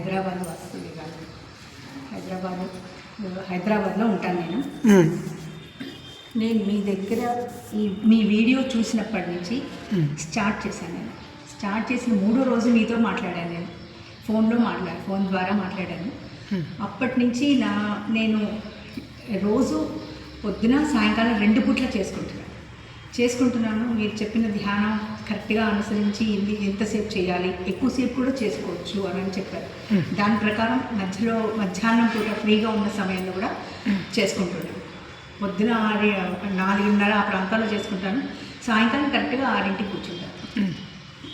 హైదరాబాద్ వస్తుంది కాదు. హైదరాబాద్ హైదరాబాద్లో ఉంటాను నేను. నేను మీ దగ్గర ఈ మీ వీడియో చూసినప్పటి నుంచి స్టార్ట్ చేశాను నేను. స్టార్ట్ చేసిన మూడో రోజు మీతో మాట్లాడాను నేను. ఫోన్లో మాట్లాడాను ఫోన్ ద్వారా మాట్లాడాను. అప్పటి నుంచి నా నేను రోజు పొద్దున సాయంకాలం రెండు పూట్ల చేసుకుంటున్నాను. చేసుకుంటున్నాను మీరు చెప్పిన ధ్యానం కరెక్ట్గా అనుసరించి ఇది ఎంతసేపు చేయాలి ఎక్కువసేపు కూడా చేసుకోవచ్చు అని అని చెప్పారు. దాని ప్రకారం మధ్యలో మధ్యాహ్నం పూట ఫ్రీగా ఉన్న సమయంలో కూడా చేసుకుంటున్నాను పొద్దున ఆరు నాలుగున్నర ఆ ప్రాంతాల్లో చేసుకుంటాను. సాయంకాలం కరెక్ట్గా ఆరింటికి కూర్చుంటాను.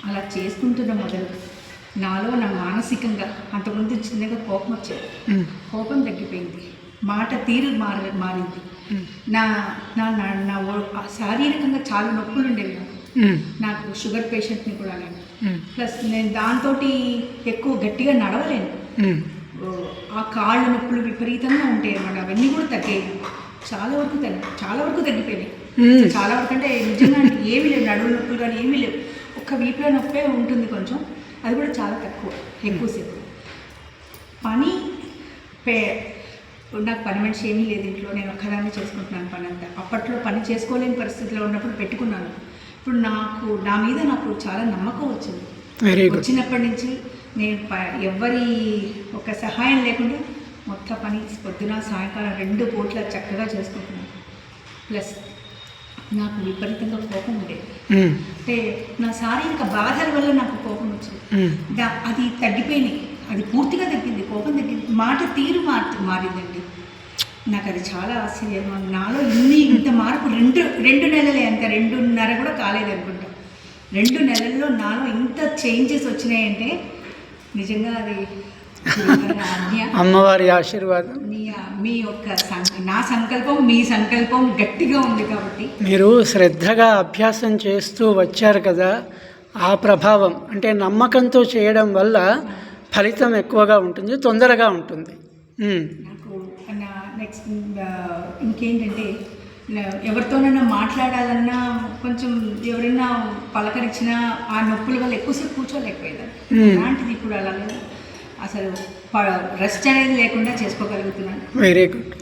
అలా చేసుకుంటున్న మొదలు నాలో నా మానసికంగా అంతకుముందు చిన్నగా కోపం వచ్చేది. కోపం తగ్గిపోయింది. మాట తీరు మారి మారింది. నా నా నా శారీరకంగా చాలా నొప్పులు ఉండేవి నాకు. నాకు షుగర్ పేషెంట్ని కూడా నేను. ప్లస్ నేను దాంతో ఎక్కువ గట్టిగా నడవలేను. ఓ, ఆ కాళ్ళ నొప్పులు విపరీతంగా ఉంటాయి అన్నమాట. అవన్నీ కూడా తగ్గాయి. చాలా వరకు తగ్గి చాలా వరకు తగ్గిపోయినాయి. చాలా వరకు అంటే నిజంగా ఏమీ లేవు. నడువు నొప్పులు కానీ ఏమీ లేవు. ఒక్క వీపులో నొప్పే ఉంటుంది కొంచెం. అది కూడా చాలా తక్కువ ఎక్కువసేపు పని పే నాకు పని మనిషి ఏమీ లేదు ఇంట్లో. నేను ఒక్కదాన్ని చేసుకుంటున్నాను పని అంతా అప్పట్లో పని చేసుకోలేని పరిస్థితిలో ఉన్నప్పుడు పెట్టుకున్నాను. ఇప్పుడు నాకు నా మీద నాకు చాలా నమ్మకం వచ్చింది. వచ్చినప్పటి నుంచి నేను ఎవ్వరి ఒక సహాయం లేకుండా మొత్తం పని పొద్దున సాయంకాలం రెండు పూట్ల చక్కగా చేసుకుంటున్నాను. ప్లస్ నాకు విపరీతంగా కోపం ఉండేది. ఉమ్, అంటే నా శారీరక బాధల వల్ల నాకు కోపం వచ్చింది. దా అది తగ్గిపోయినాయి అది పూర్తిగా తగ్గింది. కోపం తగ్గింది. మాట తీరు మారి మారిందండి. నాకు అది చాలా ఆశ్చర్యం నాలో ఇన్ని ఇంత మార్పు రెండు రెండు నెలలే అంత. రెండున్నర కూడా కాలేదు అనుకుంటా. రెండు నెలల్లో నాలో ఇంత చేంజెస్ వచ్చినాయంటే నిజంగా అది అమ్మవారి ఆశీర్వాదం. మీ మీ యొక్క నా సంకల్పం మీ సంకల్పం గట్టిగా ఉంది కాబట్టి. మీరు శ్రద్ధగా అభ్యాసం చేస్తూ వచ్చారు కదా ఆ ప్రభావం. అంటే నమ్మకంతో చేయడం వల్ల ఫలితం ఎక్కువగా ఉంటుంది తొందరగా ఉంటుంది. నెక్స్ట్ ఇంకేంటంటే నా- ఎవరితోనైనా మాట్లాడాలన్నా కొంచెం ఎవరైనా పలకరించినా ఆ నొప్పుల వల్ల ఎక్కువసేపు కూర్చోలేకపోయేదాన్ని. అలాంటిది ఇప్పుడు అలా లేదు. అసలు రెస్ట్ అనేది లేకుండా చేసుకోగలుగుతున్నాను. Very good.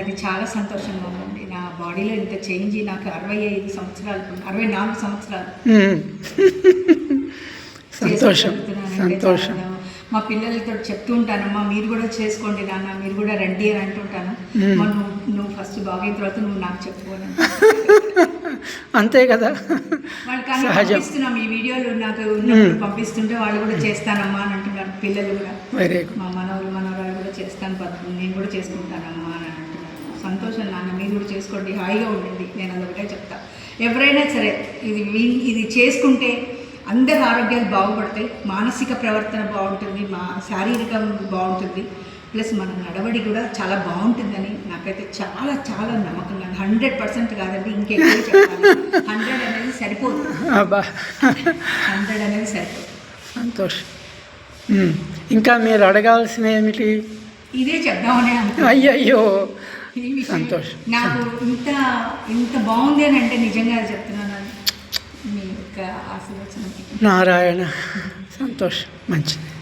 అది చాలా సంతోషంగా ఉందండి. నా బాడీలో ఇంత చేంజ్ నాకు అరవై ఐదు సంవత్సరాలు అరవై నాలుగు సంవత్సరాలు. సంతోషం. సంతోషం. మా పిల్లలతో చెప్తూ ఉంటానమ్మా మీరు కూడా చేసుకోండి నాన్న మీరు కూడా రండి అని అంటుంటాను. మ్మ్. "అమ్మా, నువ్వు నువ్వు ఫస్ట్ బాగైన తర్వాత నువ్వు నాకు చెప్పు అని అంతే కదా. వాళ్ళు కానీ. పంపిస్తున్నాం ఈ వీడియోలు నాకు ఉన్నప్పుడు పంపిస్తుంటే వాళ్ళు కూడా చేస్తానమ్మా అని అంటున్నారు పిల్లలు కూడా. మా మనవలు మనవరాలు కూడా చేస్తాను నేను కూడా చేసుకుంటానమ్మా అని అంటున్నారు. సంతోషం నాన్న మీరు కూడా చేసుకోండి హాయిగా ఉండండి నేను అదొకటే చెప్తా. ఎవరైనా సరే ఇది ఇది చేసుకుంటే అందరి ఆరోగ్యాలు బాగుపడతాయి మానసిక ప్రవర్తన బాగుంటుంది మా శారీరకం బాగుంటుంది ప్లస్ మన నడవడి కూడా చాలా బాగుంటుందని నాకైతే చాలా చాలా నమ్మకం. నాకు హండ్రెడ్ పర్సెంట్ కాదండి ఇంకెక్కువ చెప్పాలి. హండ్రెడ్ అనేది సరిపోదు. అబ్బా. హండ్రెడ్ అనేది సరిపోదు. సంతోషం. ఇంకా మీరు అడగాల్సిన ఏమిటి? ఇదే చెప్దామనే అయ్యయ్యో. విషయం. సంతోషం. నాకు ఇంత ఇంత బాగుంది అని అంటే నిజంగా చెప్తున్నాను. నారాయణ. సంతోషం. మంచిది.